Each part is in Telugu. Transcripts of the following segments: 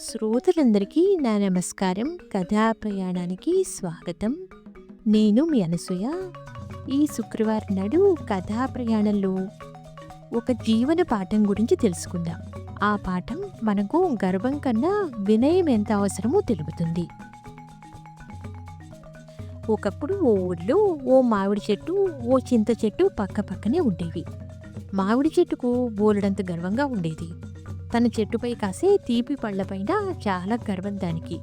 శ్రోతలందరికీ నా నమస్కారం. కథా ప్రయాణానికి స్వాగతం. నేను మీ అనసూయ. ఈ శుక్రవారం నాడు కథా ప్రయాణంలో ఒక జీవన పాఠం గురించి తెలుసుకుందాం. ఆ పాఠం మనకు గర్వం కన్నా వినయం ఎంత అవసరమో తెలుపుతుంది. ఒకప్పుడు ఓ ఊళ్ళో ఓ మామిడి చెట్టు ఓ చింత చెట్టు పక్క పక్కనే ఉండేవి. మామిడి చెట్టుకు బోలెడంత గర్వంగా ఉండేది. తన చెట్టుపై కాసే తీపి పళ్ళపైన చాలా గర్వం దానికి.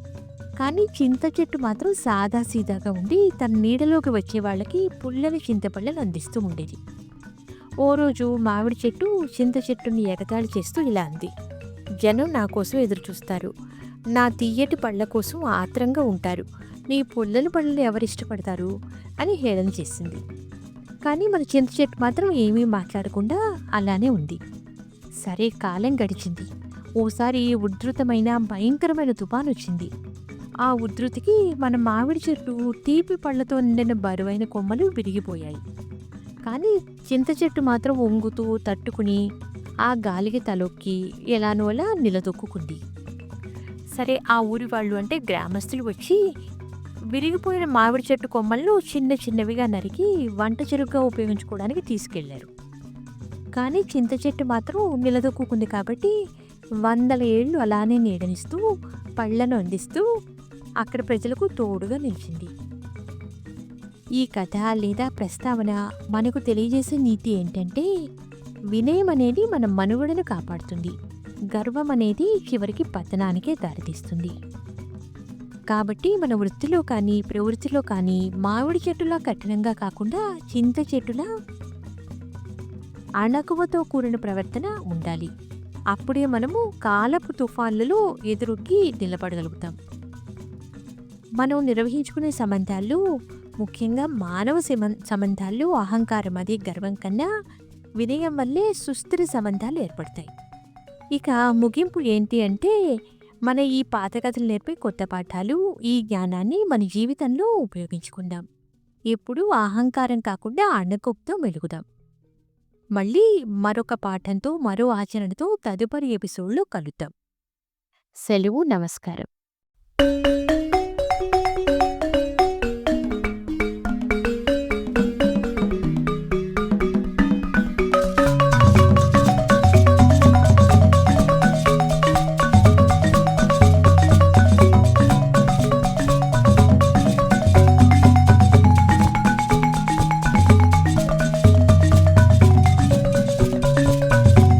కానీ చింత చెట్టు మాత్రం సాదాసీదాగా ఉండి తన నీడలోకి వచ్చే వాళ్ళకి పుల్లని చింతపళ్ళను అందిస్తూ ఉండేది. ఓ రోజు మామిడి చెట్టు చింత చెట్టుని ఎగతాళి చేస్తూ ఇలా అంది. జనం నా కోసం ఎదురు చూస్తారు. నా తీయటి పళ్ళ కోసం ఆత్రంగా ఉంటారు. నీ పుల్లని పళ్ళని ఎవరు ఇష్టపడతారు? అని హేళన చేసింది. కానీ మన చింత చెట్టు మాత్రం ఏమీ మాట్లాడకుండా అలానే ఉంది. సరే కాలం గడిచింది. ఓసారి ఉధృతమైన భయంకరమైన తుపాను వచ్చింది. ఆ ఉధృతికి మన మామిడి చెట్టు తీపి పళ్ళతో నిండిన బరువైన కొమ్మలు విరిగిపోయాయి. కానీ చింత చెట్టు మాత్రం వంగుతూ తట్టుకుని ఆ గాలికి తలొక్కి ఎలానో అలా నిలదొక్కుంది సరే ఆ ఊరి వాళ్ళు అంటే గ్రామస్తులు వచ్చి విరిగిపోయిన మామిడి చెట్టు కొమ్మలను చిన్న చిన్నవిగా నరికి వంట చెరుగ్గా ఉపయోగించుకోవడానికి తీసుకెళ్ళారు. కానీ చింత చెట్టు మాత్రం నిలదొక్కుంది కాబట్టి వందల ఏళ్ళు అలానే నీడనిస్తూ పళ్ళను అందిస్తూ అక్కడ ప్రజలకు తోడుగా నిలిచింది. ఈ కథ లేదా ప్రస్తావన మనకు తెలియజేసే నీతి ఏంటంటే వినయం అనేది మన మనుగడను కాపాడుతుంది. గర్వం అనేది చివరికి పతనానికే దారితీస్తుంది. కాబట్టి మన వృత్తిలో కానీ ప్రవృత్తిలో కానీ మామిడి చెట్టులా కఠినంగా కాకుండా చింత చెట్టులా అణకువతో కూడిన ప్రవర్తన ఉండాలి. అప్పుడే మనము కాలపు తుఫాన్లలో ఎదురుకి నిలబడగలుగుతాం. మనం నిర్వహించుకునే సంబంధాలు ముఖ్యంగా మానవ సంబంధాలు అహంకారం అది గర్వం కన్నా వినయం వల్లే సుస్థిర సంబంధాలు ఏర్పడతాయి. ఇక ముగింపు ఏంటి అంటే మన ఈ పాత కథలు నేర్పే కొత్త పాఠాలు ఈ జ్ఞానాన్ని మన జీవితంలో ఉపయోగించుకుందాం. ఎప్పుడూ అహంకారం కాకుండా అణకుప్తో మెలుగుదాం. మళ్ళీ మరొక పాఠంతో మరో ఆచరణతో తదుపరి ఎపిసోడ్లో కలుద్దాం. సెలవు నమస్కారం.